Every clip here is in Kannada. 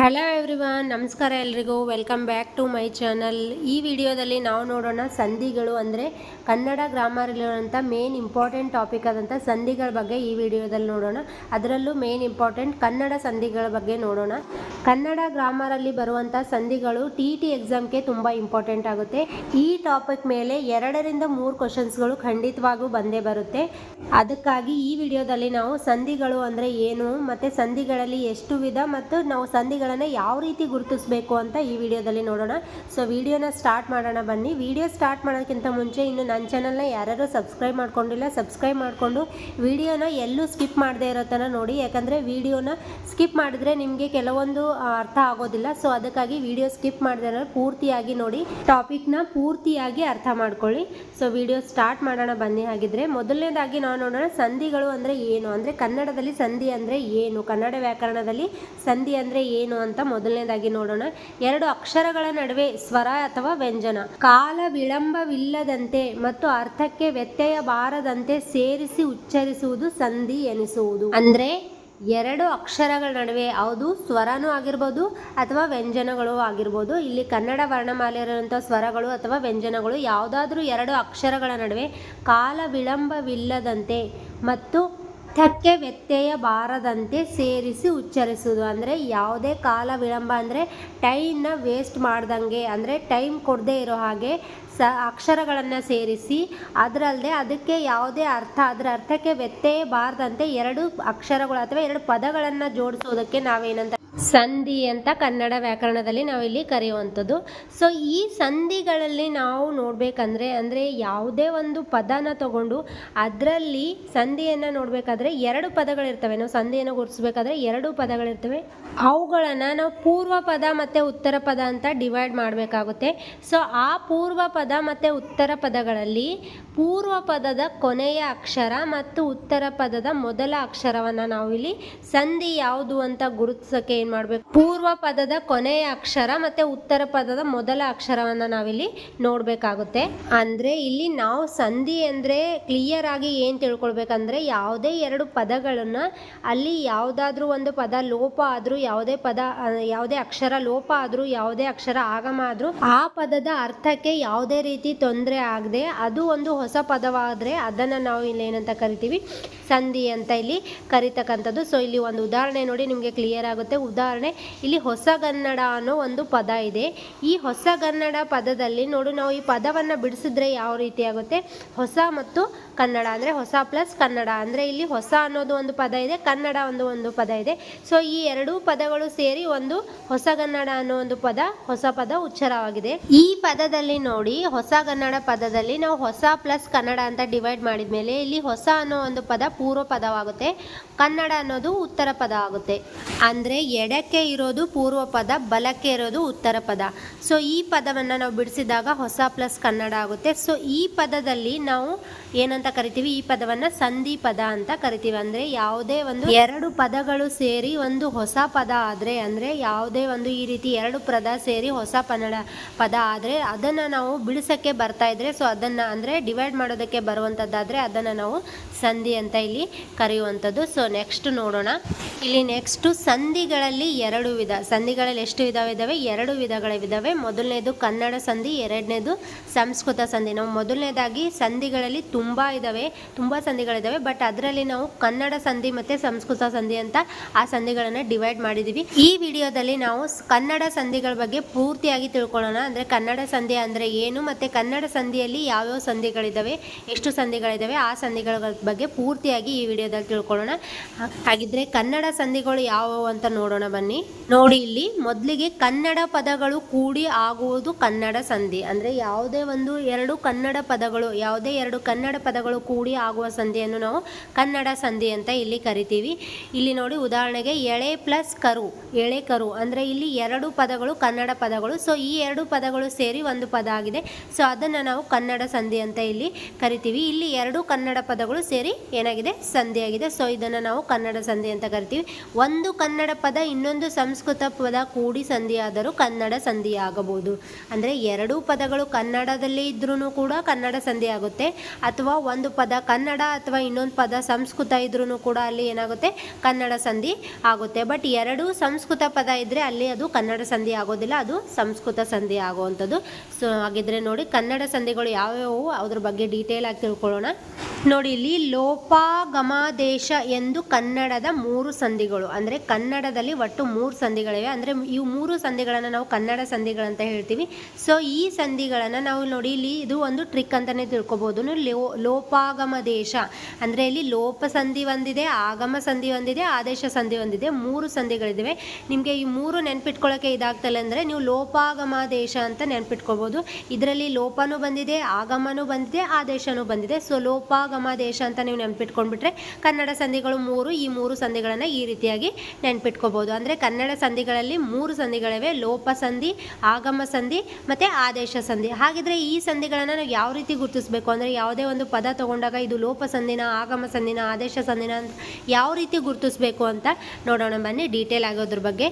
ಹಲೋ ಎವ್ರಿವನ್ ನಮಸ್ಕಾರ ಎಲ್ರಿಗೂ. Welcome back to my channel ಈ ವಿಡಿಯೋದಲ್ಲಿ ನಾವು ನೋಡೋಣ ಸಂಧಿಗಳು ಅಂದರೆ ಕನ್ನಡ ಗ್ರಾಮರಲ್ಲಿರುವಂಥ ಮೇನ್ ಇಂಪಾರ್ಟೆಂಟ್ ಟಾಪಿಕ್ ಆದಂಥ ಸಂಧಿಗಳ ಬಗ್ಗೆ ಈ ವಿಡಿಯೋದಲ್ಲಿ ನೋಡೋಣ. ಅದರಲ್ಲೂ ಮೇನ್ ಇಂಪಾರ್ಟೆಂಟ್ ಕನ್ನಡ ಸಂಧಿಗಳ ಬಗ್ಗೆ ನೋಡೋಣ. ಕನ್ನಡ ಗ್ರಾಮರಲ್ಲಿ ಬರುವಂಥ ಸಂಧಿಗಳು ಟಿ ಟಿ ಎಕ್ಸಾಮ್ಗೆ ತುಂಬ ಇಂಪಾರ್ಟೆಂಟ್ ಆಗುತ್ತೆ. ಈ ಟಾಪಿಕ್ ಮೇಲೆ ಎರಡರಿಂದ ಮೂರು ಕ್ವಶನ್ಸ್ಗಳು ಖಂಡಿತವಾಗೂ ಬಂದೇ ಬರುತ್ತೆ. ಅದಕ್ಕಾಗಿ ಈ ವಿಡಿಯೋದಲ್ಲಿ ನಾವು ಸಂಧಿಗಳು ಅಂದರೆ ಏನು, ಮತ್ತು ಸಂಧಿಗಳಲ್ಲಿ ಎಷ್ಟು ವಿಧ, ಮತ್ತು ನಾವು ಸಂಧಿಗಳನ್ನು ಯಾವ ರೀತಿ ಗುರುತಿಸಬೇಕು ಅಂತ ಈ ವಿಡಿಯೋದಲ್ಲಿ ನೋಡೋಣ. ಸೊ ವಿಡಿಯೋನ ಸ್ಟಾರ್ಟ್ ಮಾಡೋಣ ಬನ್ನಿ. ವಿಡಿಯೋ ಸ್ಟಾರ್ಟ್ ಮಾಡೋಕ್ಕಿಂತ ಮುಂಚೆ ಇನ್ನು ನನ್ನ ಚಾನಲ್ನ ಯಾರ್ಯಾರು ಸಬ್ಸ್ಕ್ರೈಬ್ ಮಾಡ್ಕೊಂಡಿಲ್ಲ ಸಬ್ಸ್ಕ್ರೈಬ್ ಮಾಡಿಕೊಂಡು ವಿಡಿಯೋನ ಎಲ್ಲೂ ಸ್ಕಿಪ್ ಮಾಡದೇ ಇರೋ ಥರ ನೋಡಿ. ಯಾಕಂದರೆ ವಿಡಿಯೋನ ಸ್ಕಿಪ್ ಮಾಡಿದ್ರೆ ನಿಮಗೆ ಕೆಲವೊಂದು ಅರ್ಥ ಆಗೋದಿಲ್ಲ. ಸೊ ಅದಕ್ಕಾಗಿ ವಿಡಿಯೋ ಸ್ಕಿಪ್ ಮಾಡಿದ್ರೆ ಪೂರ್ತಿಯಾಗಿ ನೋಡಿ ಟಾಪಿಕ್ನ ಪೂರ್ತಿಯಾಗಿ ಅರ್ಥ ಮಾಡ್ಕೊಳ್ಳಿ. ಸೊ ವಿಡಿಯೋ ಸ್ಟಾರ್ಟ್ ಮಾಡೋಣ ಬನ್ನಿ. ಹಾಗಿದ್ರೆ ಮೊದಲನೇದಾಗಿ ನಾವು ನೋಡೋಣ, ಸಂಧಿಗಳು ಅಂದರೆ ಏನು? ಅಂದರೆ ಕನ್ನಡದಲ್ಲಿ ಸಂಧಿ ಅಂದರೆ ಏನು? ಕನ್ನಡ ವ್ಯಾಕರಣದಲ್ಲಿ ಸಂಧಿ ಅಂದರೆ ಏನು ಅಂತ ಮೊದಲನೇದಾಗಿ ನೋಡೋಣ. ಎರಡು ಅಕ್ಷರಗಳ ನಡುವೆ ಸ್ವರ ಅಥವಾ ವ್ಯಂಜನ. ಕಾಲ ವಿಳಂಬವಿಲ್ಲದಂತೆ ಮತ್ತು ಅರ್ಥಕ್ಕೆ ವ್ಯತ್ಯಯ ಬಾರದಂತೆ ಸೇರಿಸಿ ಉಚ್ಚರಿಸುವುದು ಸಂಧಿ ಎನಿಸುವುದು. ಅಂದ್ರೆ ಎರಡು ಅಕ್ಷರಗಳ ನಡುವೆ ಯಾವುದು ಸ್ವರನೂ ಆಗಿರ್ಬೋದು ಅಥವಾ ವ್ಯಂಜನಗಳು ಆಗಿರ್ಬೋದು. ಇಲ್ಲಿ ಕನ್ನಡ ವರ್ಣಮಾಲಿರುವಂಥ ಸ್ವರಗಳು ಅಥವಾ ವ್ಯಂಜನಗಳು ಯಾವುದಾದ್ರೂ ಎರಡು ಅಕ್ಷರಗಳ ನಡುವೆ ಕಾಲ ವಿಳಂಬವಿಲ್ಲದಂತೆ ಮತ್ತು ಅರ್ಥಕ್ಕೆ ವ್ಯತ್ಯಯ ಬಾರದಂತೆ ಸೇರಿಸಿ ಉಚ್ಚರಿಸುವುದು. ಅಂದರೆ ಯಾವುದೇ ಕಾಲ ವಿಳಂಬ ಅಂದರೆ ಟೈಮ್ನ ವೇಸ್ಟ್ ಮಾಡ್ದಂಗೆ, ಅಂದರೆ ಟೈಮ್ ಕೊಡದೇ ಇರೋ ಹಾಗೆ ಸ ಅಕ್ಷರಗಳನ್ನು ಸೇರಿಸಿ ಅದರಲ್ಲದೆ ಅದಕ್ಕೆ ಯಾವುದೇ ಅರ್ಥ, ಅದರ ಅರ್ಥಕ್ಕೆ ವ್ಯತ್ಯಯ ಬಾರದಂತೆ ಎರಡು ಅಕ್ಷರಗಳು ಅಥವಾ ಎರಡು ಪದಗಳನ್ನು ಜೋಡಿಸೋದಕ್ಕೆ ನಾವೇನಂತ ಸಂಧಿ ಅಂತ ಕನ್ನಡ ವ್ಯಾಕರಣದಲ್ಲಿ ನಾವಿಲ್ಲಿ ಕರೆಯುವಂಥದ್ದು. ಸೊ ಈ ಸಂಧಿಗಳಲ್ಲಿ ನಾವು ನೋಡಬೇಕಂದ್ರೆ, ಅಂದರೆ ಯಾವುದೇ ಒಂದು ಪದನ ತಗೊಂಡು ಅದರಲ್ಲಿ ಸಂಧಿಯನ್ನು ನೋಡಬೇಕಾದ್ರೆ ಎರಡು ಪದಗಳಿರ್ತವೆ. ನಾವು ಸಂಧಿಯನ್ನು ಗುರುತಿಸ್ಬೇಕಾದ್ರೆ ಎರಡು ಪದಗಳಿರ್ತವೆ. ಅವುಗಳನ್ನು ನಾವು ಪೂರ್ವ ಪದ ಮತ್ತು ಉತ್ತರ ಪದ ಅಂತ ಡಿವೈಡ್ ಮಾಡಬೇಕಾಗುತ್ತೆ. ಸೊ ಆ ಪೂರ್ವ ಪದ ಮತ್ತು ಉತ್ತರ ಪದಗಳಲ್ಲಿ ಪೂರ್ವ ಪದದ ಕೊನೆಯ ಅಕ್ಷರ ಮತ್ತು ಉತ್ತರ ಪದದ ಮೊದಲ ಅಕ್ಷರವನ್ನು ನಾವು ಇಲ್ಲಿ ಸಂಧಿ ಯಾವುದು ಅಂತ ಗುರುತಿಸೋಕೆ ಏನು ಮಾಡಬೇಕು? ಪೂರ್ವ ಪದದ ಕೊನೆಯ ಅಕ್ಷರ ಮತ್ತೆ ಉತ್ತರ ಪದದ ಮೊದಲ ಅಕ್ಷರವನ್ನ ನಾವಿಲ್ಲಿ ನೋಡ್ಬೇಕಾಗುತ್ತೆ. ಅಂದ್ರೆ ಇಲ್ಲಿ ನಾವು ಸಂಧಿ ಅಂದ್ರೆ ಕ್ಲಿಯರ್ ಆಗಿ ಏನು ತಿಳ್ಕೊಳ್ಬೇಕಂದ್ರೆ ಯಾವುದೇ ಎರಡು ಪದಗಳನ್ನ ಅಲ್ಲಿ ಯಾವ್ದಾದ್ರು ಒಂದು ಪದ ಲೋಪ ಆದ್ರೂ, ಯಾವುದೇ ಪದ ಯಾವುದೇ ಅಕ್ಷರ ಲೋಪ ಆದ್ರೂ, ಯಾವುದೇ ಅಕ್ಷರ ಆಗಮ ಆದ್ರೂ ಆ ಪದದ ಅರ್ಥಕ್ಕೆ ಯಾವುದೇ ರೀತಿ ತೊಂದರೆ ಆಗದೆ ಅದು ಒಂದು ಹೊಸ ಪದವಾದ್ರೆ ಅದನ್ನ ನಾವು ಇಲ್ಲಿ ಏನಂತ ಕರಿತೀವಿ. ಸಂಧಿ ಅಂತ ಇಲ್ಲಿ ಕರಿತಕ್ಕಂಥದ್ದು. ಸೊ ಇಲ್ಲಿ ಒಂದು ಉದಾಹರಣೆ ನೋಡಿ ನಿಮಗೆ ಕ್ಲಿಯರ್ ಆಗುತ್ತೆ. ಉದಾಹರಣೆ, ಇಲ್ಲಿ ಹೊಸಗನ್ನಡ ಅನ್ನೋ ಒಂದು ಪದ ಇದೆ. ಈ ಹೊಸಗನ್ನಡ ಪದದಲ್ಲಿ ನೋಡು, ನಾವು ಈ ಪದವನ್ನು ಬಿಡಿಸಿದ್ರೆ ಯಾವ ರೀತಿ ಆಗುತ್ತೆ? ಹೊಸ ಮತ್ತು ಕನ್ನಡ ಅಂದರೆ ಹೊಸ ಪ್ಲಸ್ ಕನ್ನಡ ಅಂದರೆ ಇಲ್ಲಿ ಹೊಸ ಅನ್ನೋದು ಒಂದು ಪದ ಇದೆ, ಕನ್ನಡ ಒಂದು ಒಂದು ಪದ ಇದೆ. ಸೊ ಈ ಎರಡೂ ಪದಗಳು ಸೇರಿ ಒಂದು ಹೊಸಗನ್ನಡ ಅನ್ನೋ ಒಂದು ಪದ, ಹೊಸ ಪದ ಉಚ್ಚಾರವಾಗಿದೆ. ಈ ಪದದಲ್ಲಿ ನೋಡಿ ಹೊಸಗನ್ನಡ ಪದದಲ್ಲಿ ನಾವು ಹೊಸ ಪ್ಲಸ್ ಕನ್ನಡ ಅಂತ ಡಿವೈಡ್ ಮಾಡಿದ ಮೇಲೆ ಇಲ್ಲಿ ಹೊಸ ಅನ್ನೋ ಒಂದು ಪದ ಪೂರ್ವ ಪದವಾಗುತ್ತೆ. ಕನ್ನಡ ಅನ್ನೋದು ಉತ್ತರ ಪದ ಆಗುತ್ತೆ. ಅಂದರೆ ಎಡಕ್ಕೆ ಇರೋದು ಪೂರ್ವ ಪದ, ಬಲಕ್ಕೆ ಇರೋದು ಉತ್ತರ ಪದ. ಸೊ ಈ ಪದವನ್ನು ನಾವು ಬಿಡಿಸಿದಾಗ ಹೊಸ ಪ್ಲಸ್ ಕನ್ನಡ ಆಗುತ್ತೆ. ಸೊ ಈ ಪದದಲ್ಲಿ ನಾವು ಏನಂತ ಕರಿತೀವಿ? ಈ ಪದವನ್ನು ಸಂಧಿ ಪದ ಅಂತ ಕರಿತೀವಿ. ಅಂದರೆ ಯಾವುದೇ ಒಂದು ಎರಡು ಪದಗಳು ಸೇರಿ ಒಂದು ಹೊಸ ಪದ ಆದರೆ, ಅಂದರೆ ಯಾವುದೇ ಒಂದು ಈ ರೀತಿ ಎರಡು ಪದ ಸೇರಿ ಹೊಸ ಪನ್ನಡ ಪದ ಆದರೆ, ಅದನ್ನು ನಾವು ಬಿಡಿಸೋಕ್ಕೆ ಬರ್ತಾ ಇದ್ರೆ ಸೊ ಅದನ್ನು ಅಂದರೆ ಡಿವೈಡ್ ಮಾಡೋದಕ್ಕೆ ಬರುವಂಥದ್ದಾದರೆ ಅದನ್ನು ನಾವು ಸಂಧಿ ಅಂತ ಇಲ್ಲಿ ಕರೆಯುವಂಥದ್ದು ಸೊ ನೆಕ್ಸ್ಟ್ ನೋಡೋಣ. ಇಲ್ಲಿ ನೆಕ್ಸ್ಟು ಸಂಧಿಗಳಲ್ಲಿ ಎರಡು ವಿಧ. ಸಂಧಿಗಳಲ್ಲಿ ಎಷ್ಟು ವಿಧವಿದಾವೆ ಎರಡು ವಿಧಗಳಿದ್ದಾವೆ ಮೊದಲನೇದು ಕನ್ನಡ ಸಂಧಿ, ಎರಡನೇದು ಸಂಸ್ಕೃತ ಸಂಧಿ. ನಾವು ಮೊದಲನೇದಾಗಿ ಸಂಧಿಗಳಲ್ಲಿ ತುಂಬ ಇದ್ದಾವೆ ತುಂಬ ಸಂಧಿಗಳಿದ್ದಾವೆ ಬಟ್ ಅದರಲ್ಲಿ ನಾವು ಕನ್ನಡ ಸಂಧಿ ಮತ್ತು ಸಂಸ್ಕೃತ ಸಂಧಿ ಅಂತ ಆ ಸಂಧಿಗಳನ್ನು ಡಿವೈಡ್ ಮಾಡಿದ್ದೀವಿ ಈ ವಿಡಿಯೋದಲ್ಲಿ ನಾವು ಕನ್ನಡ ಸಂಧಿಗಳ ಬಗ್ಗೆ ಪೂರ್ತಿಯಾಗಿ ತಿಳ್ಕೊಳ್ಳೋಣ. ಅಂದರೆ ಕನ್ನಡ ಸಂಧಿ ಅಂದರೆ ಏನು ಮತ್ತು ಕನ್ನಡ ಸಂಧಿಯಲ್ಲಿ ಯಾವ್ಯಾವ ಸಂಧಿಗಳಿದ್ದಾವೆ ಎಷ್ಟು ಸಂಧಿಗಳಿದ್ದಾವೆ ಆ ಸಂಧಿಗಳ ಬಗ್ಗೆ ಪೂರ್ತಿಯಾಗಿ ಈ ವಿಡಿಯೋದಲ್ಲಿ ತಿಳ್ಕೊಳ್ಳೋಣ. ಹಾಗಿದ್ರೆ ಕನ್ನಡ ಸಂಧಿಗಳು ಯಾವುವು ಅಂತ ನೋಡೋಣ ಬನ್ನಿ. ನೋಡಿ ಇಲ್ಲಿ ಮೊದಲಿಗೆ ಕನ್ನಡ ಪದಗಳು ಕೂಡಿ ಆಗುವುದು ಕನ್ನಡ ಸಂಧಿ. ಅಂದರೆ ಯಾವುದೇ ಒಂದು ಎರಡು ಕನ್ನಡ ಪದಗಳು, ಯಾವುದೇ ಎರಡು ಕನ್ನಡ ಪದಗಳು ಕೂಡಿ ಆಗುವ ಸಂಧಿಯನ್ನು ನಾವು ಕನ್ನಡ ಸಂಧಿ ಅಂತ ಇಲ್ಲಿ ಕರಿತೀವಿ. ಇಲ್ಲಿ ನೋಡಿ ಉದಾಹರಣೆಗೆ ಎಳೆ ಪ್ಲಸ್ ಕರು, ಎಳೆ ಕರು ಅಂದರೆ ಇಲ್ಲಿ ಎರಡು ಪದಗಳು ಕನ್ನಡ ಪದಗಳು. ಸೊ ಈ ಎರಡು ಪದಗಳು ಸೇರಿ ಒಂದು ಪದ ಆಗಿದೆ. ಸೊ ಅದನ್ನು ನಾವು ಕನ್ನಡ ಸಂಧಿ ಅಂತ ಇಲ್ಲಿ ಕರಿತೀವಿ. ಇಲ್ಲಿ ಎರಡು ಕನ್ನಡ ಪದಗಳು ಸೇರಿ ಏನಾಗಿದೆ? ಸಂಧಿಯಾಗಿದೆ ಸೊ ಇದನ್ನು ನಾವು ಕನ್ನಡ ಸಂಧಿ ಅಂತ ಕರಿತೀವಿ. ಒಂದು ಕನ್ನಡ ಪದ ಇನ್ನೊಂದು ಸಂಸ್ಕೃತ ಪದ ಕೂಡಿ ಸಂಧಿಯಾದರೂ ಕನ್ನಡ ಸಂಧಿಯಾಗಬಹುದು ಅಂದರೆ ಎರಡೂ ಪದಗಳು ಕನ್ನಡದಲ್ಲಿ ಇದ್ರೂ ಕೂಡ ಕನ್ನಡ ಸಂಧಿ ಆಗುತ್ತೆ. ಅಥವಾ ಒಂದು ಪದ ಕನ್ನಡ ಅಥವಾ ಇನ್ನೊಂದು ಪದ ಸಂಸ್ಕೃತ ಇದ್ರೂ ಕೂಡ ಅಲ್ಲಿ ಏನಾಗುತ್ತೆ? ಕನ್ನಡ ಸಂಧಿ ಆಗುತ್ತೆ. ಬಟ್ ಎರಡೂ ಸಂಸ್ಕೃತ ಪದ ಇದ್ದರೆ ಅಲ್ಲಿ ಅದು ಕನ್ನಡ ಸಂಧಿ ಆಗೋದಿಲ್ಲ, ಅದು ಸಂಸ್ಕೃತ ಸಂಧಿ ಆಗುವಂಥದ್ದು. ಸೊ ಹಾಗಿದ್ರೆ ನೋಡಿ ಕನ್ನಡ ಸಂಧಿಗಳು ಯಾವ್ಯಾವು? ಅದ್ರ ಬಗ್ಗೆ ಡೀಟೇಲ್ ಆಗಿ ತಿಳ್ಕೊಳ್ಳೋಣ. ನೋಡಿ, ಇಲ್ಲಿ ಲೋಪಾಗಮಾದೇಶ ಎಂದು ಕನ್ನಡದ ಮೂರು ಸಂಧಿಗಳು. ಅಂದರೆ ಕನ್ನಡದಲ್ಲಿ ಒಟ್ಟು ಮೂರು ಸಂಧಿಗಳಿವೆ. ಅಂದರೆ ಈ ಮೂರು ಸಂಧಿಗಳನ್ನು ನಾವು ಕನ್ನಡ ಸಂಧಿಗಳಂತ ಹೇಳ್ತೀವಿ. ಸೊ ಈ ಸಂಧಿಗಳನ್ನು ನಾವು ನೋಡಿ, ಇಲ್ಲಿ ಇದು ಒಂದು ಟ್ರಿಕ್ ಅಂತಲೇ ತಿಳ್ಕೊಬೋದು. ಲೋ ಲೋಪಾಗಮ ದೇಶ ಅಂದರೆ ಇಲ್ಲಿ ಲೋಪ ಸಂಧಿ ಒಂದಿದೆ, ಆಗಮ ಸಂಧಿ ಒಂದಿದೆ, ಆದೇಶ ಸಂಧಿ ಒಂದಿದೆ, ಮೂರು ಸಂಧಿಗಳಿದ್ದಾವೆ ನಿಮಗೆ ಈ ಮೂರು ನೆನ್ಪಿಟ್ಕೊಳ್ಳೋಕೆ ಇದಾಗ್ತಲ್ಲ ಅಂದರೆ ನೀವು ಲೋಪಾಗಮ ದೇಶ ಅಂತ ನೆನ್ಪಿಟ್ಕೋಬೋದು. ಇದರಲ್ಲಿ ಲೋಪನೂ ಬಂದಿದೆ, ಆಗಮನೂ ಬಂದಿದೆ, ಆದೇಶನೂ ಬಂದಿದೆ. ಸೊ ಲೋಪಾಗಮ ದೇಶ ಅಂತ ನೀವು ನೆನ್ಪಿಟ್ಕೊಂಡ್ಬಿಟ್ರೆ ಕನ್ನಡ ಸಂಧಿಗಳು ಮೂರು, ಈ ಮೂರು ಸಂಧಿಗಳನ್ನು ಈ ರೀತಿಯಾಗಿ ನೆನ್ಪಿಟ್ಕೋಬೋದು. ಅಂದರೆ ಕನ್ನಡ ಸಂಧಿಗಳಲ್ಲಿ ಮೂರು ಸಂಧಿಗಳಿವೆ, ಲೋಪ ಸಂಧಿ, ಆಗಮ ಸಂಧಿ ಮತ್ತು ಆದೇಶ ಸಂಧಿ. ಹಾಗಿದ್ರೆ ಈ ಸಂಧಿಗಳನ್ನು ನಾವು ಯಾವ ರೀತಿ ಗುರುತಿಸಬೇಕು? ಅಂದರೆ ಯಾವುದೇ ಒಂದು ಪದ ತಗೊಂಡಾಗ ಇದು ಲೋಪ ಸಂಧಿನ ಆಗಮ ಸಂಧಿನ ಆದೇಶ ಸಂಧಿನ ಅಂತ ಯಾವ ರೀತಿ ಗುರುತಿಸಬೇಕು ಅಂತ ನೋಡೋಣ. ಬನ್ನಿ ಡೀಟೇಲ್ ಆಗೋದ್ರ ಬಗ್ಗೆ.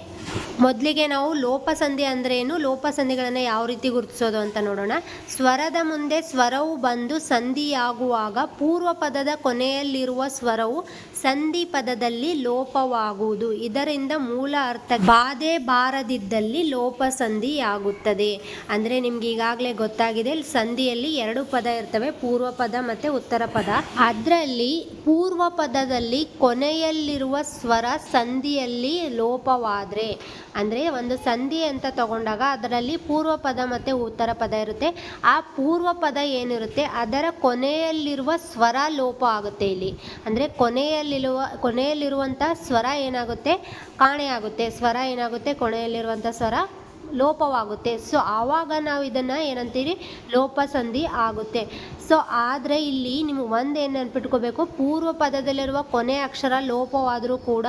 ಮೊದಲಿಗೆ ನಾವು ಲೋಪ ಸಂಧಿ ಅಂದ್ರೆ ಏನು? ಲೋಪ ಸಂಧಿಗಳನ್ನು ಯಾವ ರೀತಿ ಗುರುತಿಸೋದು ಅಂತ ನೋಡೋಣ. ಸ್ವರದ ಮುಂದೆ ಸ್ವರವು ಬಂದು ಸಂಧಿಯಾಗುವಾಗ ಪೂರ್ವ ಪದದ ಕೊನೆಯಲ್ಲಿರುವ ಸ್ವರವು ಸಂಧಿ ಪದದಲ್ಲಿ ಲೋಪವಾಗುವುದು. ಇದರಿಂದ ಮೂಲ ಅರ್ಥ ಬಾಧೆ ಬಾರದಿದ್ದಲ್ಲಿ ಲೋಪ ಸಂಧಿಯಾಗುತ್ತದೆ. ಅಂದರೆ ನಿಮ್ಗೆ ಈಗಾಗಲೇ ಗೊತ್ತಾಗಿದೆ, ಸಂಧಿಯಲ್ಲಿ ಎರಡು ಪದ ಇರ್ತವೆ, ಪೂರ್ವ ಪದ ಮತ್ತು ಉತ್ತರ ಪದ. ಅದರಲ್ಲಿ ಪೂರ್ವ ಪದದಲ್ಲಿ ಕೊನೆಯಲ್ಲಿರುವ ಸ್ವರ ಸಂಧಿಯಲ್ಲಿ ಲೋಪವಾದರೆ. ಅಂದರೆ ಒಂದು ಸಂಧಿ ಅಂತ ತಗೊಂಡಾಗ ಅದರಲ್ಲಿ ಪೂರ್ವ ಪದ ಮತ್ತು ಉತ್ತರ ಪದ ಇರುತ್ತೆ. ಆ ಪೂರ್ವ ಪದ ಏನಿರುತ್ತೆ? ಅದರ ಕೊನೆಯಲ್ಲಿರುವ ಸ್ವರ ಲೋಪ ಆಗುತ್ತೆ ಇಲ್ಲಿ. ಅಂದರೆ ಕೊನೆಯಲ್ಲಿರುವ, ಕೊನೆಯಲ್ಲಿರುವಂಥ ಸ್ವರ ಏನಾಗುತ್ತೆ? ಕಾಣೆಯಾಗುತ್ತೆ ಸ್ವರ ಏನಾಗುತ್ತೆ? ಕೊನೆಯಲ್ಲಿರುವಂಥ ಸ್ವರ ಲೋಪವಾಗುತ್ತೆ. ಸೊ ಆವಾಗ ನಾವು ಇದನ್ನು ಏನಂತೀರಿ? ಲೋಪ ಸಂಧಿ ಆಗುತ್ತೆ. ಸೊ ಆದರೆ ಇಲ್ಲಿ ನಿಮ್ಗೆ ಒಂದು ಏನು ನೆನ್ಪಿಟ್ಕೋಬೇಕು? ಪೂರ್ವ ಪದದಲ್ಲಿರುವ ಕೊನೆ ಅಕ್ಷರ ಲೋಪವಾದರೂ ಕೂಡ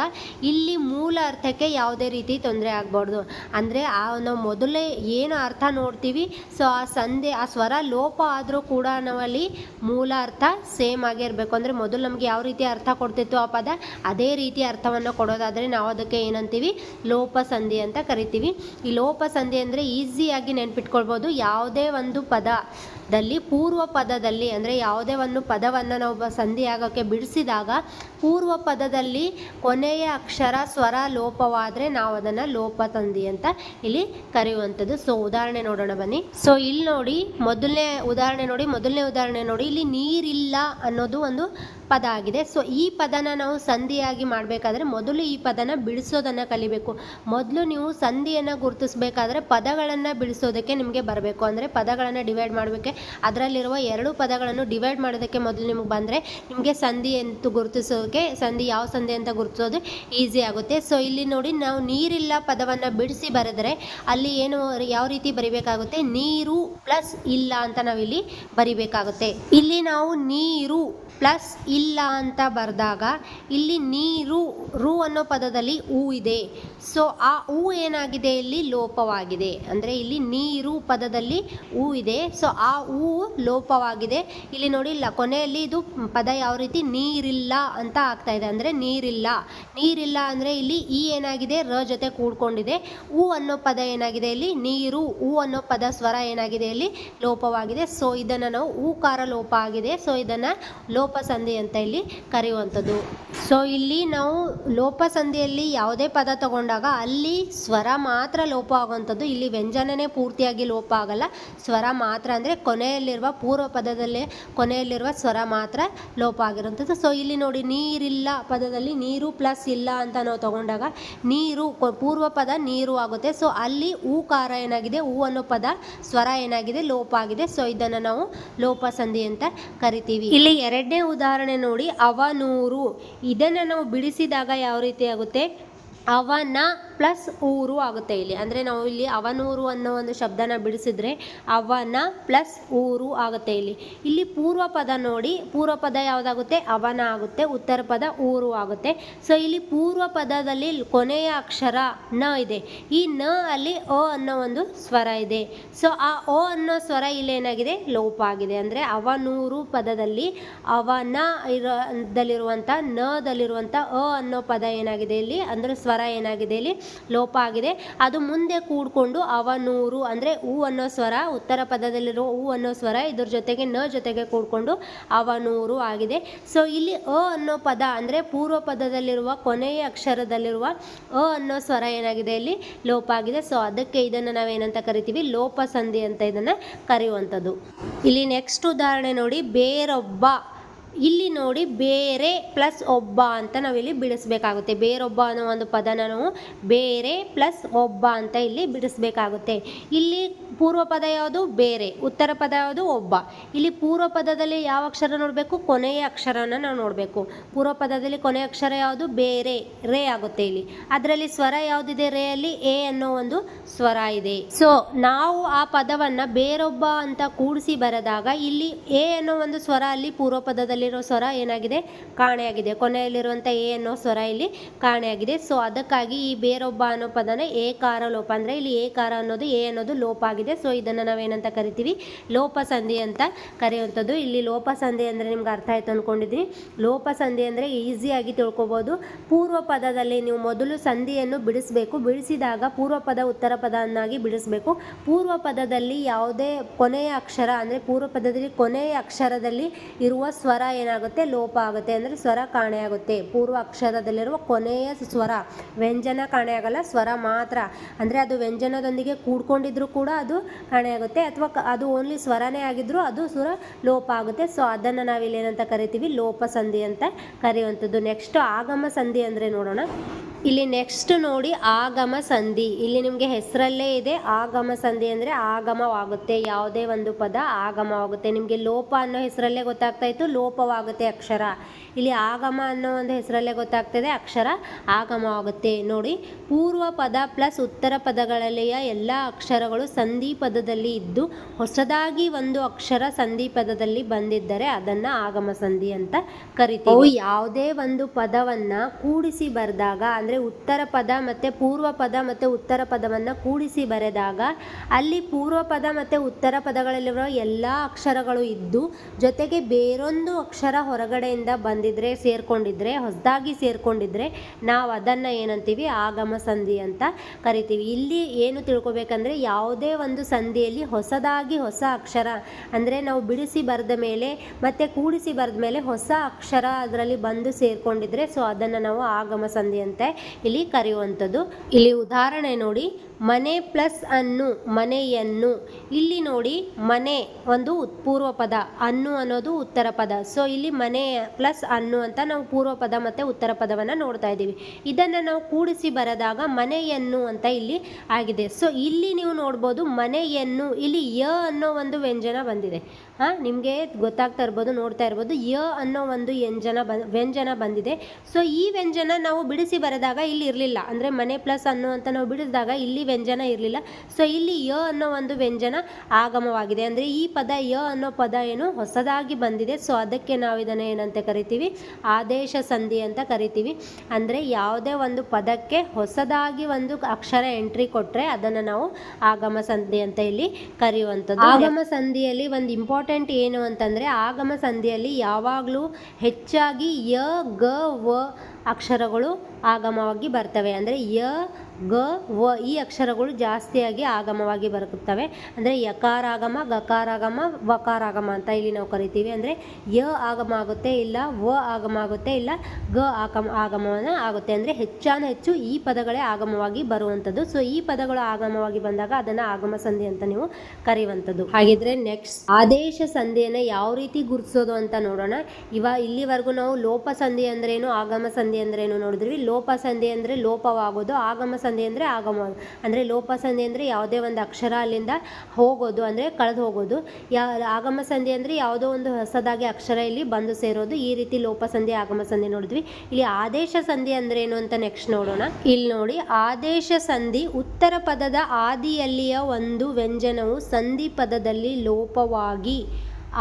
ಇಲ್ಲಿ ಮೂಲ ಅರ್ಥಕ್ಕೆ ಯಾವುದೇ ರೀತಿ ತೊಂದರೆ ಆಗಬಾರ್ದು. ಅಂದರೆ ಆ ನಾವು ಮೊದಲೇ ಏನು ಅರ್ಥ ನೋಡ್ತೀವಿ? ಸೊ ಆ ಸಂಧಿ, ಆ ಸ್ವರ ಲೋಪ ಆದರೂ ಕೂಡ ನಾವಲ್ಲಿ ಮೂಲ ಅರ್ಥ ಸೇಮ್ ಆಗೇ ಇರಬೇಕು. ಅಂದರೆ ಮೊದಲು ನಮಗೆ ಯಾವ ರೀತಿ ಅರ್ಥ ಕೊಡ್ತಿತ್ತು ಆ ಪದ? ಅದೇ ರೀತಿ ಅರ್ಥವನ್ನು ಕೊಡೋದಾದರೆ ನಾವು ಅದಕ್ಕೆ ಏನಂತೀವಿ? ಲೋಪ ಸಂಧಿ ಅಂತ ಕರಿತೀವಿ. ಈ ಲೋಪ ಸಂಧಿ ಅಂದರೆ ಈಸಿಯಾಗಿ ನೆನ್ಪಿಟ್ಕೊಳ್ಬೋದು. ಯಾವುದೇ ಒಂದು ಪದದಲ್ಲಿ ಪೂರ್ವ ಪದದಲ್ಲಿ ಅಂದರೆ ಯಾವುದೇ ಒಂದು ಪದವನ್ನು ನಾವು ಸಂಧಿಯಾಗೋಕ್ಕೆ ಬಿಡಿಸಿದಾಗ ಪೂರ್ವ ಪದದಲ್ಲಿ ಕೊನೆಯ ಅಕ್ಷರ ಸ್ವರ ಲೋಪವಾದರೆ ನಾವು ಅದನ್ನು ಲೋಪ ಸಂಧಿ ಅಂತ ಇಲ್ಲಿ ಕರೆಯುವಂಥದ್ದು. ಸೊ ಉದಾಹರಣೆ ನೋಡೋಣ ಬನ್ನಿ. ಸೊ ಇಲ್ಲಿ ನೋಡಿ ಮೊದಲನೇ ಉದಾಹರಣೆ ನೋಡಿ, ಮೊದಲನೇ ಉದಾಹರಣೆ ನೋಡಿ, ಇಲ್ಲಿ ನೀರಿಲ್ಲ ಅನ್ನೋದು ಒಂದು ಪದ ಆಗಿದೆ. ಸೊ ಈ ಪದನ ನಾವು ಸಂಧಿಯಾಗಿ ಮಾಡಬೇಕಾದ್ರೆ ಮೊದಲು ಈ ಪದನ ಬಿಡಿಸೋದನ್ನು ಕಲಿಬೇಕು. ಮೊದಲು ನೀವು ಸಂಧಿಯನ್ನು ಗುರುತಿಸಬೇಕಾದ್ರೆ ಪದಗಳನ್ನು ಬಿಡಿಸೋದಕ್ಕೆ ನಿಮಗೆ ಬರಬೇಕು. ಅಂದರೆ ಪದಗಳನ್ನು ಡಿವೈಡ್ ಮಾಡಬೇಕೆ. ಅದರಲ್ಲಿರುವ ಎರಡು ಪದಗಳನ್ನು ಡಿವೈಡ್ ಮಾಡೋದಕ್ಕೆ ಮೊದಲು ನಿಮಗೆ ಬಂದರೆ ನಿಮಗೆ ಸಂಧಿ ಅಂತ ಗುರುತಿಸೋಕೆ, ಸಂಧಿ ಯಾವ ಸಂಧಿ ಅಂತ ಗುರುತಿಸೋದು ಈಸಿ ಆಗುತ್ತೆ. ಸೊ ಇಲ್ಲಿ ನೋಡಿ ನಾವು ನೀರಿಲ್ಲ ಪದವನ್ನು ಬಿಡಿಸಿ ಬರೆದರೆ ಅಲ್ಲಿ ಏನು ಯಾವ ರೀತಿ ಬರಿಬೇಕಾಗುತ್ತೆ? ನೀರು ಪ್ಲಸ್ ಇಲ್ಲ ಅಂತ ನಾವಿಲ್ಲಿ ಬರಿಬೇಕಾಗುತ್ತೆ. ಇಲ್ಲಿ ನಾವು ನೀರು ಪ್ಲಸ್ ಇಲ್ಲ ಅಂತ ಬರೆದಾಗ ಇಲ್ಲಿ ನೀರು ರು ಅನ್ನೋ ಪದದಲ್ಲಿ ಹೂ ಇದೆ. ಸೊ, ಆ ಹೂ ಏನಾಗಿದೆ ಇಲ್ಲಿ? ಲೋಪವಾಗಿದೆ. ಅಂದರೆ ಇಲ್ಲಿ ನೀರು ಪದದಲ್ಲಿ ಹೂ ಇದೆ. ಸೊ, ಆ ಹೂ ಲೋಪವಾಗಿದೆ. ಇಲ್ಲಿ ನೋಡಿ ಇಲ್ಲ ಕೊನೆಯಲ್ಲಿ ಇದು ಪದ ಯಾವ ರೀತಿ? ನೀರಿಲ್ಲ ಅಂತ ಆಗ್ತಾ ಇದೆ. ಅಂದರೆ ನೀರಿಲ್ಲ. ನೀರಿಲ್ಲ ಅಂದರೆ ಇಲ್ಲಿ ಈ ಏನಾಗಿದೆ? ರ ಜೊತೆ ಕೂಡ್ಕೊಂಡಿದೆ. ಹೂ ಅನ್ನೋ ಪದ ಏನಾಗಿದೆ ಇಲ್ಲಿ? ನೀರು. ಹೂ ಅನ್ನೋ ಪದ ಸ್ವರ ಏನಾಗಿದೆ ಇಲ್ಲಿ? ಲೋಪವಾಗಿದೆ. ಸೊ, ಇದನ್ನು ನಾವು ಹೂಕಾರ ಲೋಪ ಆಗಿದೆ. ಸೊ, ಇದನ್ನು ಲೋಪ ಸಂಧಿ ಅಂತ ಇಲ್ಲಿ ಕರೆಯುವಂಥದ್ದು. ಸೊ ಇಲ್ಲಿ ನಾವು ಲೋಪ ಸಂಧಿಯಲ್ಲಿ ಯಾವುದೇ ಪದ ತಗೊಂಡಾಗ ಅಲ್ಲಿ ಸ್ವರ ಮಾತ್ರ ಲೋಪ ಆಗುವಂಥದ್ದು. ಇಲ್ಲಿ ವ್ಯಂಜನನೇ ಪೂರ್ತಿಯಾಗಿ ಲೋಪ ಆಗಲ್ಲ. ಸ್ವರ ಮಾತ್ರ ಅಂದರೆ ಕೊನೆಯಲ್ಲಿರುವ ಪೂರ್ವ ಪದದಲ್ಲೇ ಕೊನೆಯಲ್ಲಿರುವ ಸ್ವರ ಮಾತ್ರ ಲೋಪ ಆಗಿರುವಂಥದ್ದು. ಸೊ ಇಲ್ಲಿ ನೋಡಿ ನೀರಿಲ್ಲ ಪದದಲ್ಲಿ ನೀರು ಪ್ಲಸ್ ಇಲ್ಲ ಅಂತ ನಾವು ತಗೊಂಡಾಗ ನೀರು ಪೂರ್ವ ಪದ ನೀರು ಆಗುತ್ತೆ. ಸೊ ಅಲ್ಲಿ ಹೂಕಾರ ಏನಾಗಿದೆ? ಹೂ ಅನ್ನೋ ಪದ ಸ್ವರ ಏನಾಗಿದೆ? ಲೋಪ ಆಗಿದೆ. ಸೊ ಇದನ್ನು ನಾವು ಲೋಪ ಸಂಧಿ ಅಂತ ಕರಿತೀವಿ. ಇಲ್ಲಿ ಎರಡನೇ ಉದಾಹರಣೆ ನೋಡಿ ಅವನೂರು ಇದನ್ನು ನಾವು ಬಿಡಿಸಿದಾಗ ಯಾವ ರೀತಿ ಆಗುತ್ತೆ? ಅವನ ಪ್ಲಸ್ ಊರು ಆಗುತ್ತೆ ಇಲ್ಲಿ. ಅಂದರೆ ನಾವು ಇಲ್ಲಿ ಅವನೂರು ಅನ್ನೋ ಒಂದು ಶಬ್ದನ ಬಿಡಿಸಿದ್ರೆ ಅವನ ಪ್ಲಸ್ ಊರು ಆಗುತ್ತೆ ಇಲ್ಲಿ. ಇಲ್ಲಿ ಪೂರ್ವ ಪದ ನೋಡಿ, ಪೂರ್ವ ಪದ ಯಾವುದಾಗುತ್ತೆ? ಅವನ ಆಗುತ್ತೆ, ಉತ್ತರ ಪದ ಊರು ಆಗುತ್ತೆ. ಸೊ ಇಲ್ಲಿ ಪೂರ್ವ ಪದದಲ್ಲಿ ಕೊನೆಯ ಅಕ್ಷರ ನ ಇದೆ. ಈ ನ ಅಲ್ಲಿ ಅ ಅನ್ನೋ ಒಂದು ಸ್ವರ ಇದೆ. ಸೊ ಆ ಅ ಅನ್ನೋ ಸ್ವರ ಇಲ್ಲಿ ಏನಾಗಿದೆ? ಲೋಪ ಆಗಿದೆ. ಅಂದರೆ ಅವನೂರು ಪದದಲ್ಲಿ ಅವನ ಇರೋ, ದಲ್ಲಿರುವಂಥ ನದಲ್ಲಿರುವಂಥ ಅ ಅನ್ನೋ ಪದ ಏನಾಗಿದೆ ಇಲ್ಲಿ? ಅಂದರೆ ಸ್ವರ ಏನಾಗಿದೆ ಇಲ್ಲಿ? ಲೋಪ ಆಗಿದೆ. ಅದು ಮುಂದೆ ಕೂಡಿಕೊಂಡು ಅವನೂರು ಅಂದರೆ ಹೂ ಅನ್ನೋ ಸ್ವರ, ಉತ್ತರ ಪದದಲ್ಲಿರೋ ಹೂ ಅನ್ನೋ ಸ್ವರ ಇದ್ರ ಜೊತೆಗೆ ನ ಜೊತೆಗೆ ಕೂಡಿಕೊಂಡು ಅವನೂರು ಆಗಿದೆ. ಸೊ ಇಲ್ಲಿ ಅ ಅನ್ನೋ ಪದ ಅಂದರೆ ಪೂರ್ವ ಪದದಲ್ಲಿರುವ ಕೊನೆಯ ಅಕ್ಷರದಲ್ಲಿರುವ ಅ ಅನ್ನೋ ಸ್ವರ ಏನಾಗಿದೆ ಇಲ್ಲಿ? ಲೋಪ ಆಗಿದೆ. ಸೊ ಅದಕ್ಕೆ ಇದನ್ನು ನಾವೇನಂತ ಕರಿತೀವಿ? ಲೋಪ ಸಂಧಿ ಅಂತ ಇದನ್ನು ಕರೆಯುವಂಥದ್ದು. ಇಲ್ಲಿ ನೆಕ್ಸ್ಟ್ ಉದಾಹರಣೆ ನೋಡಿ. ಬೇರೊಬ್ಬ ಇಲ್ಲಿ ನೋಡಿ ಬೇರೆ ಪ್ಲಸ್ ಒಬ್ಬ ಅಂತ ನಾವಿಲ್ಲಿ ಬಿಡಿಸ್ಬೇಕಾಗುತ್ತೆ. ಬೇರೊಬ್ಬ ಅನ್ನೋ ಒಂದು ಪದನ ನಾವು ಬೇರೆ ಪ್ಲಸ್ ಒಬ್ಬ ಅಂತ ಇಲ್ಲಿ ಬಿಡಿಸ್ಬೇಕಾಗುತ್ತೆ. ಇಲ್ಲಿ ಪೂರ್ವ ಪದ ಯಾವುದು? ಬೇರೆ. ಉತ್ತರ ಪದ ಯಾವುದು? ಒಬ್ಬ. ಇಲ್ಲಿ ಪೂರ್ವ ಪದದಲ್ಲಿ ಯಾವ ಅಕ್ಷರ ನೋಡಬೇಕು? ಕೊನೆಯ ಅಕ್ಷರನ ನಾವು ನೋಡಬೇಕು. ಪೂರ್ವ ಪದದಲ್ಲಿ ಕೊನೆಯ ಅಕ್ಷರ ಯಾವುದು? ಬೇರೆ, ರೇ ಆಗುತ್ತೆ ಇಲ್ಲಿ. ಅದರಲ್ಲಿ ಸ್ವರ ಯಾವುದಿದೆ ರೇ ಅಲ್ಲಿ ಎ ಅನ್ನೋ ಒಂದು ಸ್ವರ ಇದೆ. ಸೊ ನಾವು ಆ ಪದವನ್ನು ಬೇರೊಬ್ಬ ಅಂತ ಕೂಡಿಸಿ ಬರೆದಾಗ ಇಲ್ಲಿ ಎ ಅನ್ನೋ ಒಂದು ಸ್ವರ ಅಲ್ಲಿ ಪೂರ್ವ ಪದದಲ್ಲಿರೋ ಸ್ವರ ಏನಾಗಿದೆ? ಕಾಣೆಯಾಗಿದೆ. ಕೊನೆಯಲ್ಲಿರುವಂಥ ಎ ಅನ್ನೋ ಸ್ವರ ಇಲ್ಲಿ ಕಾಣೆಯಾಗಿದೆ. ಸೊ ಅದಕ್ಕಾಗಿ ಈ ಬೇರೊಬ್ಬ ಅನ್ನೋ ಪದನ ಏಕಾರ ಲೋಪ. ಅಂದರೆ ಇಲ್ಲಿ ಏಕಾರ ಅನ್ನೋದು ಎ ಅನ್ನೋದು ಲೋಪ ಆಗಿದೆ. ಸೊ ಇದನ್ನು ನಾವೇನಂತ ಕರಿತೀವಿ? ಲೋಪ ಸಂಧಿ ಅಂತ ಕರೆಯುವಂಥದ್ದು. ಇಲ್ಲಿ ಲೋಪ ಸಂಧಿ ಅಂದರೆ ನಿಮ್ಗೆ ಅರ್ಥ ಆಯ್ತು ಅಂದ್ಕೊಂಡಿದ್ದೀನಿ ಲೋಪ ಸಂಧಿ ಅಂದರೆ ಈಸಿಯಾಗಿ ತಿಳ್ಕೊಬೋದು. ಪೂರ್ವ ಪದದಲ್ಲಿ ನೀವು ಮೊದಲು ಸಂಧಿಯನ್ನು ಬಿಡಿಸಬೇಕು. ಬಿಡಿಸಿದಾಗ ಪೂರ್ವ ಪದ ಉತ್ತರ ಪದವನ್ನಾಗಿ ಬಿಡಿಸಬೇಕು. ಪೂರ್ವ ಪದದಲ್ಲಿ ಯಾವುದೇ ಕೊನೆಯ ಅಕ್ಷರ ಅಂದರೆ ಪೂರ್ವ ಪದದಲ್ಲಿ ಕೊನೆಯ ಅಕ್ಷರದಲ್ಲಿ ಇರುವ ಸ್ವರ ಏನಾಗುತ್ತೆ? ಲೋಪ ಆಗುತ್ತೆ ಅಂದರೆ ಸ್ವರ ಕಾಣೆಯಾಗುತ್ತೆ ಪೂರ್ವ ಅಕ್ಷರದಲ್ಲಿರುವ ಕೊನೆಯ ಸ್ವರ. ವ್ಯಂಜನ ಕಾಣೆಯಾಗಲ್ಲ ಸ್ವರ ಮಾತ್ರ. ಅಂದರೆ ಅದು ವ್ಯಂಜನದೊಂದಿಗೆ ಕೂಡ್ಕೊಂಡಿದ್ರು ಕೂಡ ಅದು ಕಾಣೆಯಾಗುತ್ತೆ ಅಥವಾ ಅದು ಓನ್ಲಿ ಸ್ವರನೇ ಆಗಿದ್ರೂ ಅದು ಸ್ವರ ಲೋಪ ಆಗುತ್ತೆ. ಸೊ ಅದನ್ನು ನಾವಿಲ್ಲಿ ಏನಂತ ಕರಿತೀವಿ? ಲೋಪ ಸಂಧಿ ಅಂತ ಕರೆಯುವಂಥದ್ದು. ನೆಕ್ಸ್ಟ್ ಆಗಮ ಸಂಧಿ ಅಂದರೆ ನೋಡೋಣ. ಇಲ್ಲಿ ನೆಕ್ಸ್ಟ್ ನೋಡಿ ಆಗಮ ಸಂಧಿ. ಇಲ್ಲಿ ನಿಮಗೆ ಹೆಸರಲ್ಲೇ ಇದೆ. ಆಗಮ ಸಂಧಿ ಅಂದರೆ ಆಗಮವಾಗುತ್ತೆ. ಯಾವುದೇ ಒಂದು ಪದ ಆಗಮವಾಗುತ್ತೆ. ನಿಮಗೆ ಲೋಪ ಅನ್ನೋ ಹೆಸರಲ್ಲೇ ಗೊತ್ತಾಗ್ತಾ ಇತ್ತು. ಲೋಪವಾಗುತ್ತೆ ಅಕ್ಷರ. ಇಲ್ಲಿ ಆಗಮ ಅನ್ನೋ ಒಂದು ಹೆಸರಲ್ಲೇ ಗೊತ್ತಾಗ್ತದೆ. ಅಕ್ಷರ ಆಗಮವಾಗುತ್ತೆ. ನೋಡಿ ಪೂರ್ವ ಪದ ಪ್ಲಸ್ ಉತ್ತರ ಪದಗಳಲ್ಲಿಯ ಎಲ್ಲ ಅಕ್ಷರಗಳು ಸಂಧಿ ಪದದಲ್ಲಿ ಇದ್ದು ಹೊಸದಾಗಿ ಒಂದು ಅಕ್ಷರ ಸಂಧಿ ಪದದಲ್ಲಿ ಬಂದಿದ್ದರೆ ಅದನ್ನ ಆಗಮ ಸಂಧಿ ಅಂತ ಕರಿತೀವಿ. ಯಾವುದೇ ಒಂದು ಪದವನ್ನು ಕೂಡಿಸಿ ಬರೆದಾಗ ಅಂದ್ರೆ ಉತ್ತರ ಪದ ಮತ್ತು ಪೂರ್ವ ಪದ ಮತ್ತು ಉತ್ತರ ಪದವನ್ನು ಕೂಡಿಸಿ ಬರೆದಾಗ ಅಲ್ಲಿ ಪೂರ್ವ ಪದ ಮತ್ತು ಉತ್ತರ ಪದಗಳಲ್ಲಿರುವ ಎಲ್ಲ ಅಕ್ಷರಗಳು ಇದ್ದು ಜೊತೆಗೆ ಬೇರೊಂದು ಅಕ್ಷರ ಹೊರಗಡೆಯಿಂದ ಬಂದಿದ್ರೆ ಸೇರ್ಕೊಂಡಿದ್ರೆ, ಹೊಸದಾಗಿ ಸೇರ್ಕೊಂಡಿದ್ರೆ ನಾವು ಅದನ್ನು ಏನಂತೀವಿ? ಆಗಮ ಸಂಧಿ ಅಂತ ಕರಿತೀವಿ. ಇಲ್ಲಿ ಏನು ತಿಳ್ಕೊಬೇಕಂದ್ರೆ ಯಾವುದೇ ಒಂದು ಸಂಧಿಯಲ್ಲಿ ಹೊಸದಾಗಿ ಹೊಸ ಅಕ್ಷರ ಅಂದರೆ ನಾವು ಬಿಡಿಸಿ ಬರೆದ ಮೇಲೆ ಮತ್ತೆ ಕೂಡಿಸಿ ಬರೆದ ಮೇಲೆ ಹೊಸ ಅಕ್ಷರ ಅದರಲ್ಲಿ ಬಂದು ಸೇರ್ಕೊಂಡಿದ್ರೆ, ಸೊ ಅದನ್ನು ನಾವು ಆಗಮ ಸಂಧಿ ಅಂತ ಇಲ್ಲಿ ಕರೆಯುವಂಥದ್ದು. ಇಲ್ಲಿ ಉದಾಹರಣೆ ನೋಡಿ, ಮನೆ ಪ್ಲಸ್ ಅನ್ನು, ಮನೆಯನ್ನು. ಇಲ್ಲಿ ನೋಡಿ, ಮನೆ ಒಂದು ಪೂರ್ವ ಪದ ಅನ್ನು ಅನ್ನೋದು ಉತ್ತರ ಪದ. ಸೊ ಇಲ್ಲಿ ಮನೆ ಪ್ಲಸ್ ಅನ್ನು ಅಂತ ನಾವು ಪೂರ್ವ ಪದ ಮತ್ತು ಉತ್ತರ ಪದವನ್ನು ನೋಡ್ತಾ ಇದ್ದೀವಿ. ಇದನ್ನು ನಾವು ಕೂಡಿಸಿ ಬರೆದಾಗ ಮನೆಯನ್ನು ಅಂತ ಇಲ್ಲಿ ಆಗಿದೆ. ಸೊ ಇಲ್ಲಿ ನೀವು ನೋಡ್ಬೋದು ಮನೆಯನ್ನು, ಇಲ್ಲಿ ಯ ಅನ್ನೋ ಒಂದು ವ್ಯಂಜನ ಬಂದಿದೆ. ಹಾಂ? ನಿಮಗೆ ಗೊತ್ತಾಗ್ತಾ ಇರ್ಬೋದು ನೋಡ್ತಾ ಇರ್ಬೋದು. ಯ ಅನ್ನೋ ಒಂದು ವ್ಯಂಜನ ಬ ವ್ಯಂಜನ ಬಂದಿದೆ. ಸೊ ಈ ವ್ಯಂಜನ ನಾವು ಬಿಡಿಸಿ ಬರೆದಾಗ ಇಲ್ಲಿ ಇರಲಿಲ್ಲ. ಅಂದರೆ ಮನೆ ಪ್ಲಸ್ ಅನ್ನೋ ಅಂತ ನಾವು ಬಿಡಿಸಿದಾಗ ಇಲ್ಲಿ ವ್ಯಂಜನ ಇರಲಿಲ್ಲ. ಸೊ ಇಲ್ಲಿ ಯ ಅನ್ನೋ ಒಂದು ವ್ಯಂಜನ ಆಗಮವಾಗಿದೆ. ಅಂದರೆ ಈ ಪದ ಯ ಅನ್ನೋ ಪದ ಏನು ಹೊಸದಾಗಿ ಬಂದಿದೆ. ಸೊ ಅದಕ್ಕೆ ನಾವು ಇದನ್ನು ಏನಂತ ಕರಿತೀವಿ? ಆದೇಶ ಸಂಧಿ ಅಂತ ಕರಿತೀವಿ. ಅಂದರೆ ಯಾವುದೇ ಒಂದು ಪದಕ್ಕೆ ಹೊಸದಾಗಿ ಒಂದು ಅಕ್ಷರ ಎಂಟ್ರಿ ಕೊಟ್ಟರೆ ಅದನ್ನು ನಾವು ಆಗಮ ಸಂಧಿ ಅಂತ ಇಲ್ಲಿ ಕರೆಯುವಂಥದ್ದು. ಆಗಮ ಸಂಧಿಯಲ್ಲಿ ಒಂದು ಇಂಪಾರ್ಟೆಂಟ್ ಏನು ಅಂತಂದರೆ ಆಗಮ ಸಂಧಿಯಲ್ಲಿ ಯಾವಾಗಲೂ ಹೆಚ್ಚಾಗಿ ಯ ಗ ವ ಅಕ್ಷರಗಳು ಆಗಮವಾಗಿ ಬರ್ತವೆ. ಅಂದರೆ ಯ ಗ, ವ ಈ ಅಕ್ಷರಗಳು ಜಾಸ್ತಿಯಾಗಿ ಆಗಮವಾಗಿ ಬರುತ್ತವೆ. ಅಂದರೆ ಯಕಾರಾಗಮ, ಗಕಾರಾಗಮ, ವಕಾರಾಗಮ ಅಂತ ಇಲ್ಲಿ ನಾವು ಕರಿತೀವಿ. ಅಂದರೆ ಯ ಆಗಮ ಆಗುತ್ತೆ ಇಲ್ಲ, ವ ಆಗಮ ಆಗುತ್ತೆ ಇಲ್ಲ, ಗ ಆಗಮ ಆಗಮನ ಆಗುತ್ತೆ. ಅಂದರೆ ಹೆಚ್ಚಾನ ಹೆಚ್ಚು ಈ ಪದಗಳೇ ಆಗಮವಾಗಿ ಬರುವಂಥದ್ದು ಸೊ ಈ ಪದಗಳು ಆಗಮವಾಗಿ ಬಂದಾಗ ಅದನ್ನು ಆಗಮ ಸಂಧಿ ಅಂತ ನೀವು ಕರೆಯುವಂಥದ್ದು ಹಾಗಿದ್ರೆ ನೆಕ್ಸ್ಟ್ ಆದೇಶ ಸಂಧಿಯನ್ನು ಯಾವ ರೀತಿ ಗುರುತಿಸೋದು ಅಂತ ನೋಡೋಣ. ಇವ ಇಲ್ಲಿವರೆಗೂ ನಾವು ಲೋಪ ಸಂಧಿ ಅಂದ್ರೇನು, ಆಗಮ ಸಂಧಿ ಅಂದ್ರೇನು ನೋಡಿದ್ವಿ. ಲೋಪ ಸಂಧಿ ಅಂದರೆ ಲೋಪವಾಗೋದು, ಆಗಮ ಅಂದರೆ ಆಗಮ. ಅಂದರೆ ಲೋಪ ಸಂಧಿ ಅಂದರೆ ಯಾವುದೇ ಒಂದು ಅಕ್ಷರ ಅಲ್ಲಿಂದ ಹೋಗೋದು, ಅಂದರೆ ಕಳೆದು ಹೋಗೋದು. ಯಾ, ಆಗಮ ಸಂಧಿ ಅಂದರೆ ಯಾವುದೋ ಒಂದು ಹೊಸದಾಗಿ ಅಕ್ಷರ ಇಲ್ಲಿ ಬಂದು ಸೇರೋದು. ಈ ರೀತಿ ಲೋಪ ಸಂಧಿ, ಆಗಮ ಸಂಧಿ ನೋಡಿದ್ವಿ. ಇಲ್ಲಿ ಆದೇಶ ಸಂಧಿ ಅಂದರೆ ಏನು ಅಂತ ನೆಕ್ಸ್ಟ್ ನೋಡೋಣ. ಇಲ್ಲಿ ನೋಡಿ, ಆದೇಶ ಸಂಧಿ ಉತ್ತರ ಪದದ ಆದಿಯಲ್ಲಿಯ ಒಂದು ವ್ಯಂಜನವು ಸಂಧಿ ಪದದಲ್ಲಿ ಲೋಪವಾಗಿ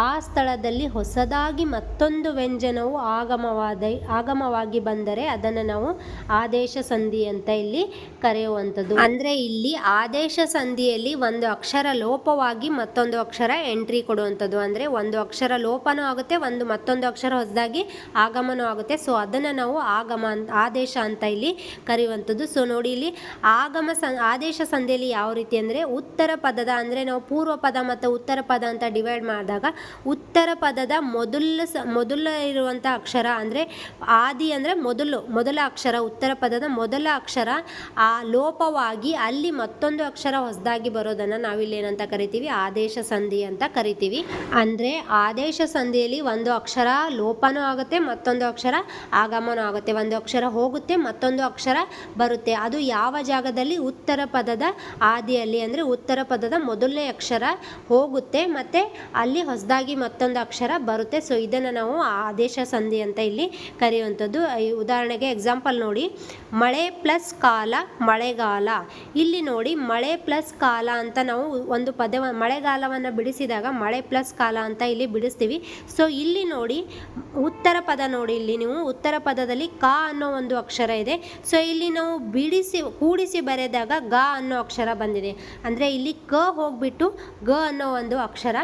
ಆ ಸ್ಥಳದಲ್ಲಿ ಹೊಸದಾಗಿ ಮತ್ತೊಂದು ವ್ಯಂಜನವು ಆಗಮವಾದ, ಆಗಮವಾಗಿ ಬಂದರೆ ಅದನ್ನು ನಾವು ಆದೇಶ ಸಂಧಿ ಅಂತ ಇಲ್ಲಿ ಕರೆಯುವಂಥದ್ದು. ಅಂದರೆ ಇಲ್ಲಿ ಆದೇಶ ಸಂಧಿಯಲ್ಲಿ ಒಂದು ಅಕ್ಷರ ಲೋಪವಾಗಿ ಮತ್ತೊಂದು ಅಕ್ಷರ ಎಂಟ್ರಿ ಕೊಡುವಂಥದ್ದು. ಅಂದರೆ ಒಂದು ಅಕ್ಷರ ಲೋಪನೂ ಆಗುತ್ತೆ, ಒಂದು ಮತ್ತೊಂದು ಅಕ್ಷರ ಹೊಸದಾಗಿ ಆಗಮನೂ ಆಗುತ್ತೆ. ಸೊ ಅದನ್ನು ನಾವು ಆಗಮ ಆದೇಶ ಅಂತ ಇಲ್ಲಿ ಕರೆಯುವಂಥದ್ದು. ಸೊ ನೋಡಿ ಇಲ್ಲಿ ಆಗಮ ಸ, ಆದೇಶ ಸಂಧಿಯಲ್ಲಿ ಯಾವ ರೀತಿ ಅಂದರೆ ಉತ್ತರ ಪದದ, ಅಂದರೆ ನಾವು ಪೂರ್ವ ಪದ ಮತ್ತು ಉತ್ತರ ಪದ ಅಂತ ಡಿವೈಡ್ ಮಾಡಿದಾಗ ಉತ್ತರ ಪದದ ಮೊದಲ ಸ, ಮೊದಲ ಇರುವಂಥ ಅಕ್ಷರ ಅಂದರೆ ಆದಿ ಅಂದರೆ ಮೊದಲು, ಮೊದಲ ಅಕ್ಷರ, ಉತ್ತರ ಪದದ ಮೊದಲ ಅಕ್ಷರ, ಆ ಲೋಪವಾಗಿ ಅಲ್ಲಿ ಮತ್ತೊಂದು ಅಕ್ಷರ ಹೊಸದಾಗಿ ಬರೋದನ್ನು ನಾವಿಲ್ಲಿ ಏನಂತ ಕರಿತೀವಿ? ಆದೇಶ ಸಂಧಿ ಅಂತ ಕರಿತೀವಿ. ಅಂದರೆ ಆದೇಶ ಸಂಧಿಯಲ್ಲಿ ಒಂದು ಅಕ್ಷರ ಲೋಪನೂ ಆಗುತ್ತೆ, ಮತ್ತೊಂದು ಅಕ್ಷರ ಆಗಮನೂ ಆಗುತ್ತೆ. ಒಂದು ಅಕ್ಷರ ಹೋಗುತ್ತೆ, ಮತ್ತೊಂದು ಅಕ್ಷರ ಬರುತ್ತೆ. ಅದು ಯಾವ ಜಾಗದಲ್ಲಿ? ಉತ್ತರ ಪದದ ಆದಿಯಲ್ಲಿ. ಅಂದರೆ ಉತ್ತರ ಪದದ ಮೊದಲನೇ ಅಕ್ಷರ ಹೋಗುತ್ತೆ, ಮತ್ತು ಅಲ್ಲಿ ಹೊಸದಾಗಿ ಮತ್ತೊಂದು ಅಕ್ಷರ ಬರುತ್ತೆ. ಸೊ ಇದನ್ನು ನಾವು ಆದೇಶ ಸಂಧಿ ಅಂತ ಇಲ್ಲಿ ಕರೆಯುವಂಥದ್ದು. ಉದಾಹರಣೆಗೆ ಎಕ್ಸಾಂಪಲ್ ನೋಡಿ. ಮಳೆ ಪ್ಲಸ್ ಕಾಲ, ಮಳೆಗಾಲ. ಇಲ್ಲಿ ನೋಡಿ, ಮಳೆ ಪ್ಲಸ್ ಕಾಲ ಅಂತ ನಾವು ಒಂದು ಪದ ಮಳೆಗಾಲವನ್ನು ಬಿಡಿಸಿದಾಗ ಮಳೆ ಪ್ಲಸ್ ಕಾಲ ಅಂತ ಇಲ್ಲಿ ಬಿಡಿಸ್ತೀವಿ. ಸೊ ಇಲ್ಲಿ ನೋಡಿ, ಉತ್ತರ ಪದ ನೋಡಿ ಇಲ್ಲಿ ನೀವು. ಉತ್ತರ ಪದದಲ್ಲಿ ಕ ಅನ್ನೋ ಒಂದು ಅಕ್ಷರ ಇದೆ. ಸೊ ಇಲ್ಲಿ ನಾವು ಬಿಡಿಸಿ, ಕೂಡಿಸಿ ಬರೆದಾಗ ಗ ಅನ್ನೋ ಅಕ್ಷರ ಬಂದಿದೆ. ಅಂದರೆ ಇಲ್ಲಿ ಕ ಹೋಗ್ಬಿಟ್ಟು ಗ ಅನ್ನೋ ಒಂದು ಅಕ್ಷರ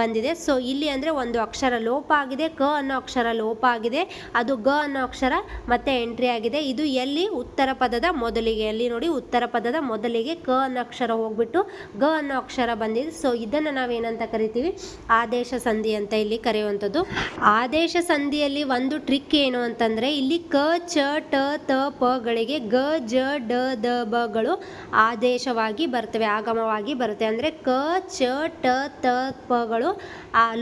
ಬಂದಿದೆ. ಸೊ ಇಲ್ಲಿ ಅಂದರೆ ಒಂದು ಅಕ್ಷರ ಲೋಪ ಆಗಿದೆ, ಕ ಅನ್ನೋ ಅಕ್ಷರ ಲೋಪ ಆಗಿದೆ, ಅದು ಗ ಅನ್ನೋ ಅಕ್ಷರ ಮತ್ತೆ ಎಂಟ್ರಿ ಆಗಿದೆ. ಇದು ಎಲ್ಲಿ? ಉತ್ತರ ಪದದ ಮೊದಲಿಗೆ. ಎಲ್ಲಿ ನೋಡಿ? ಉತ್ತರ ಪದದ ಮೊದಲಿಗೆ ಕ ಅನ್ನೋ ಅಕ್ಷರ ಹೋಗ್ಬಿಟ್ಟು ಗ ಅನ್ನೋ ಅಕ್ಷರ ಬಂದಿದೆ. ಸೊ ಇದನ್ನು ನಾವೇನಂತ ಕರಿತೀವಿ? ಆದೇಶ ಸಂಧಿ ಅಂತ ಇಲ್ಲಿ ಕರೆಯುವಂಥದ್ದು. ಆದೇಶ ಸಂಧಿಯಲ್ಲಿ ಒಂದು ಟ್ರಿಕ್ ಏನು ಅಂತಂದರೆ, ಇಲ್ಲಿ ಕ, ಚ, ಟ, ತ ಪಗಳಿಗೆ ಗ, ಜ, ಡ, ದ ಬಗಳು ಆದೇಶವಾಗಿ ಬರ್ತವೆ, ಆಗಮವಾಗಿ ಬರುತ್ತೆ. ಅಂದರೆ ಕ, ಚ, ಟ, ತ ಪಗಳು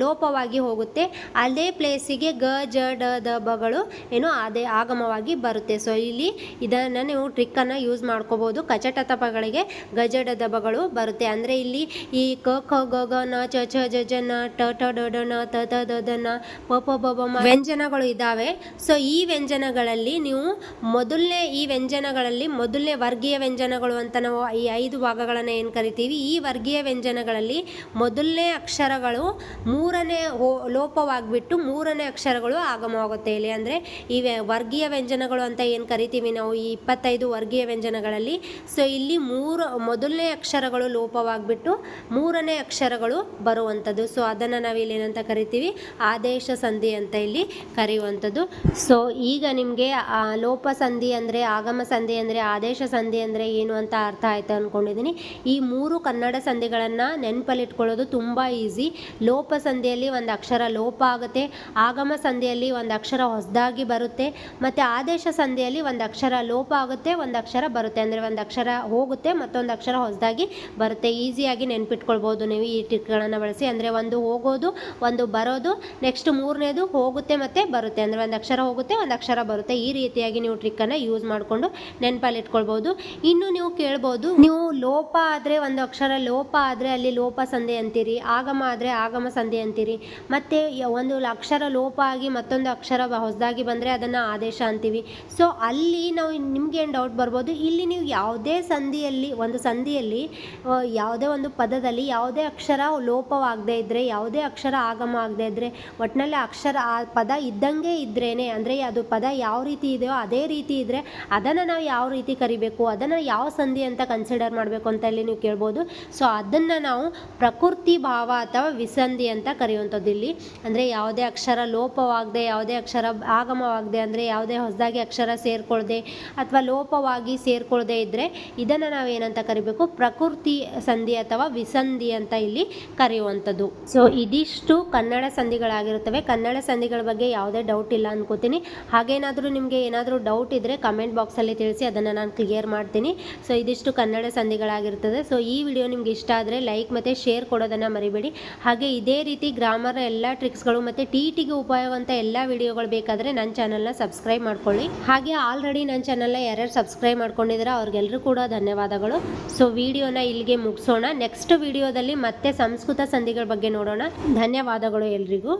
ಲೋಪವಾಗಿ ಹೋಗುತ್ತೆ. ಅದೇ ಪ್ಲೇಸಿಗೆ ಗ ಜ, ಡ, ದ ಬಗಳು ಏನು ಅದೇ ಆಗಮವಾಗಿ ಬರುತ್ತೆ. ಸೊ ಇಲ್ಲಿ ಇದನ್ನು ನೀವು ಟ್ರಿಕ್ಕನ್ನು ಯೂಸ್ ಮಾಡ್ಕೋಬೋದು. ಕಚಟ ತಪಗಳಿಗೆ ಗಜಡ ದಬಗಳು ಬರುತ್ತೆ. ಅಂದರೆ ಇಲ್ಲಿ ಈ ಕ, ಖ, ಗ ಗ, ನ, ಚ ಛ ಜ ಜ, ನ, ಟ ಟ, ಡ ಡ, ನ, ತ ತ, ದ ದ, ನ, ಪ ಪ ಬ ಬ ಮ ವ್ಯಂಜನಗಳು ಇದ್ದಾವೆ. ಸೊ ಈ ವ್ಯಂಜನಗಳಲ್ಲಿ ನೀವು ಮೊದಲನೇ, ಈ ವ್ಯಂಜನಗಳಲ್ಲಿ ಮೊದಲನೇ ವರ್ಗೀಯ ವ್ಯಂಜನಗಳು ಅಂತ ನಾವು ಈ ಐದು ಭಾಗಗಳನ್ನು ಏನು ಕರಿತೀವಿ? ಈ ವರ್ಗೀಯ ವ್ಯಂಜನಗಳಲ್ಲಿ ಮೊದಲನೇ ಅಕ್ಷರಗಳು ಮೂರನೇ ಲೋಪವಾಗಿಬಿಟ್ಟು ಮೂರನೇ ಅಕ್ಷರಗಳು ಆಗಮವಾಗುತ್ತೆ ಇಲ್ಲಿ. ಅಂದರೆ ಈ ವರ್ಗೀಯ ವ್ಯಂಜನಗಳು ಅಂತ ಏನು ಕರಿತೀವಿ ನಾವು? ಈ ಇಪ್ಪತ್ತೈದು ವರ್ಗೀಯ ವ್ಯಂಜನಗಳಲ್ಲಿ. ಸೊ ಇಲ್ಲಿ ಮೂರು, ಮೊದಲನೇ ಅಕ್ಷರಗಳು ಲೋಪವಾಗಿಬಿಟ್ಟು ಮೂರನೇ ಅಕ್ಷರಗಳು ಬರುವಂಥದ್ದು. ಸೊ ಅದನ್ನು ನಾವು ಇಲ್ಲಿ ಏನಂತ ಕರಿತೀವಿ? ಆದೇಶ ಸಂಧಿ ಅಂತ ಇಲ್ಲಿ ಕರೆಯುವಂಥದ್ದು. ಸೊ ಈಗ ನಿಮಗೆ ಲೋಪ ಸಂಧಿ ಅಂದರೆ ಆಗಮ ಸಂಧಿ ಅಂದರೆ ಆದೇಶ ಸಂಧಿ ಅಂದರೆ ಏನು ಅಂತ ಅರ್ಥ ಆಯಿತು ಅಂದ್ಕೊಂಡಿದ್ದೀನಿ ಈ ಮೂರು ಕನ್ನಡ ಸಂಧಿಗಳನ್ನು ನೆನಪಲ್ಲಿಟ್ಕೊಳ್ಳೋದು ತುಂಬ ಈಸಿ. ಲೋಪ ಸಂಧಿಯಲ್ಲಿ ಒಂದು ಅಕ್ಷರ ಲೋಪ ಆಗುತ್ತೆ, ಆಗಮ ಸಂಧಿಯಲ್ಲಿ ಒಂದು ಅಕ್ಷರ ಹೊಸದಾಗಿ ಬರುತ್ತೆ, ಮತ್ತು ಆದೇಶ ಸಂಧಿಯಲ್ಲಿ ಒಂದು ಅಕ್ಷರ ಲೋಪ ಆಗುತ್ತೆ, ಒಂದು ಅಕ್ಷರ ಬರುತ್ತೆ. ಅಂದರೆ ಒಂದು ಅಕ್ಷರ ಹೋಗುತ್ತೆ, ಮತ್ತೊಂದು ಅಕ್ಷರ ಹೊಸದಾಗಿ ಬರುತ್ತೆ. ಈಸಿಯಾಗಿ ನೆನ್ಪಿಟ್ಕೊಳ್ಬೋದು ನೀವು ಈ ಟ್ರಿಕ್ಗಳನ್ನು ಬಳಸಿ. ಅಂದರೆ ಒಂದು ಹೋಗೋದು, ಒಂದು ಬರೋದು, ನೆಕ್ಸ್ಟ್ ಮೂರನೇದು ಹೋಗುತ್ತೆ ಮತ್ತು ಬರುತ್ತೆ. ಅಂದರೆ ಒಂದು ಅಕ್ಷರ ಹೋಗುತ್ತೆ, ಒಂದು ಅಕ್ಷರ ಬರುತ್ತೆ. ಈ ರೀತಿಯಾಗಿ ನೀವು ಟ್ರಿಕ್ಕನ್ನು ಯೂಸ್ ಮಾಡಿಕೊಂಡು ನೆನಪಲ್ಲಿ ಇಟ್ಕೊಳ್ಬೋದು. ಇನ್ನು ನೀವು ಕೇಳ್ಬೋದು, ನೀವು ಲೋಪ ಆದರೆ, ಒಂದು ಅಕ್ಷರ ಲೋಪ ಆದರೆ ಅಲ್ಲಿ ಲೋಪ ಸಂಧಿ ಅಂತೀರಿ. ಆಗಮ ಆದರೆ ಆಗಮ ಸಂಧಿ ಅಂತೀರಿ. ಮತ್ತು ಒಂದು ಅಕ್ಷರ ಲೋಪ ಆಗಿ ಮತ್ತೊಂದು ಅಕ್ಷರ ಹೊಸದಾಗಿ ಬಂದರೆ ಅದನ್ನು ಆದೇಶ ಅಂತೀವಿ. ಸೊ ಅಲ್ಲಿ ನಾವು ನಿಮ್ಗೇನು ಡೌಟ್ ಬರ್ಬೋದು? ಇಲ್ಲಿ ನೀವು ಯಾವುದೇ ಸಂಧಿಯಲ್ಲಿ, ಒಂದು ಸಂಧಿಯಲ್ಲಿ ಯಾವುದೇ ಒಂದು ಪದದಲ್ಲಿ ಯಾವುದೇ ಅಕ್ಷರ ಲೋಪವಾಗದೇ ಇದ್ದರೆ ಯಾವುದೇ ಅಕ್ಷರ ಆಗಮ ಆಗದೇ ಇದ್ದರೆ ಒಟ್ಟಿನಲ್ಲಿ ಅಕ್ಷರ ಆ ಪದ ಇದ್ದಂಗೆ ಇದ್ರೇ ಅಂದರೆ ಅದು ಪದ ಯಾವ ರೀತಿ ಇದೆಯೋ ಅದೇ ರೀತಿ ಇದ್ದರೆ ಅದನ್ನು ನಾವು ಯಾವ ರೀತಿ ಕರಿಬೇಕು, ಅದನ್ನು ಯಾವ ಸಂಧಿ ಅಂತ ಕನ್ಸಿಡರ್ ಮಾಡಬೇಕು ಅಂತ ಇಲ್ಲಿ ನೀವು ಕೇಳ್ಬೋದು. ಸೊ ಅದನ್ನು ನಾವು ಪ್ರಕೃತಿ ಭಾವ ಅಥವಾ ವಿಸಂಧಿ ಅಂತ ಕರೆಯುವಂಥದ್ದು ಇಲ್ಲಿ. ಅಂದರೆ ಯಾವುದೇ ಅಕ್ಷರ ಲೋಪವಾಗದೆ, ಯಾವುದೇ ಅಕ್ಷರ ಆಗಮವಾಗದೆ, ಅಂದರೆ ಯಾವುದೇ ಹೊಸದಾಗಿ ಅಕ್ಷರ ಸೇರ್ಕೊಳ್ದೆ ಅಥವಾ ಲೋಪವಾಗಿ ಸೇರ್ಕೊಳ್ದೆ ಇದ್ದರೆ ಇದನ್ನು ನಾವು ಏನಂತ ಕರಿಬೇಕು? ಪ್ರಕೃತಿ ಸಂಧಿ ಅಥವಾ ವಿಸಂಧಿ ಅಂತ ಇಲ್ಲಿ ಕರೆಯುವಂಥದ್ದು. ಸೊ ಇದಿಷ್ಟು ಕನ್ನಡ ಸಂಧಿಗಳಾಗಿರುತ್ತವೆ. ಕನ್ನಡ ಸಂಧಿಗಳ ಬಗ್ಗೆ ಯಾವುದೇ ಡೌಟ್ ಇಲ್ಲ ಅನ್ಕೋತೀನಿ. ಹಾಗೇನಾದರೂ ನಿಮಗೆ ಏನಾದರೂ ಡೌಟ್ ಇದ್ದರೆ ಕಮೆಂಟ್ ಬಾಕ್ಸಲ್ಲಿ ತಿಳಿಸಿ, ಅದನ್ನು ನಾನು ಕ್ಲಿಯರ್ ಮಾಡ್ತೀನಿ. ಸೊ ಇದಿಷ್ಟು ಕನ್ನಡ ಸಂಧಿಗಳಾಗಿರ್ತದೆ. ಸೊ ಈ ವಿಡಿಯೋ ನಿಮ್ಗೆ ಇಷ್ಟ ಆದರೆ ಲೈಕ್ ಮತ್ತು ಶೇರ್ ಕೊಡೋದನ್ನು ಮರಿಬೇಡಿ. ಹಾಗೆ ಇದೇ ರೀತಿ ಗ್ರಾಮರ್ ಎಲ್ಲ ಟ್ರಿಕ್ಸ್ಗಳು ಮತ್ತು ಟಿ ಟಿಗೆ ಉಪಯೋಗವಂತ ಎಲ್ಲ ವಿಡಿಯೋಗಳು ಬೇಕಾದರೆ ನನ್ನ ಚಾನಲ್ನ ಸಬ್ಸ್ಕ್ರೈಬ್ ಮಾಡ್ಕೊಳ್ಳಿ. ಹಾಗೆ ಆಲ್ರೆಡಿ ನನ್ನ ಚಾನಲ್ನ ಯಾರ್ಯಾರು ಸಬ್ಸ್ಕ್ರೈಬ್ ಮಾಡ್ಕೊಂಡಿದ್ರೆ ಅವ್ರಿಗೆಲ್ಲರೂ ಕೂಡ ಧನ್ಯವಾದಗಳು. ಸೊ ವಿಡಿಯೋನ ಇಲ್ಲಿಗೆ ಮುಗಿಸೋಣ. ನೆಕ್ಸ್ಟ್ ವಿಡಿಯೋದಲ್ಲಿ ಮತ್ತೆ ಸಂಸ್ಕೃತ ಸಂಧಿಗಳ ಬಗ್ಗೆ ನೋಡೋಣ. ಧನ್ಯವಾದಗಳು ಎಲ್ರಿಗೂ.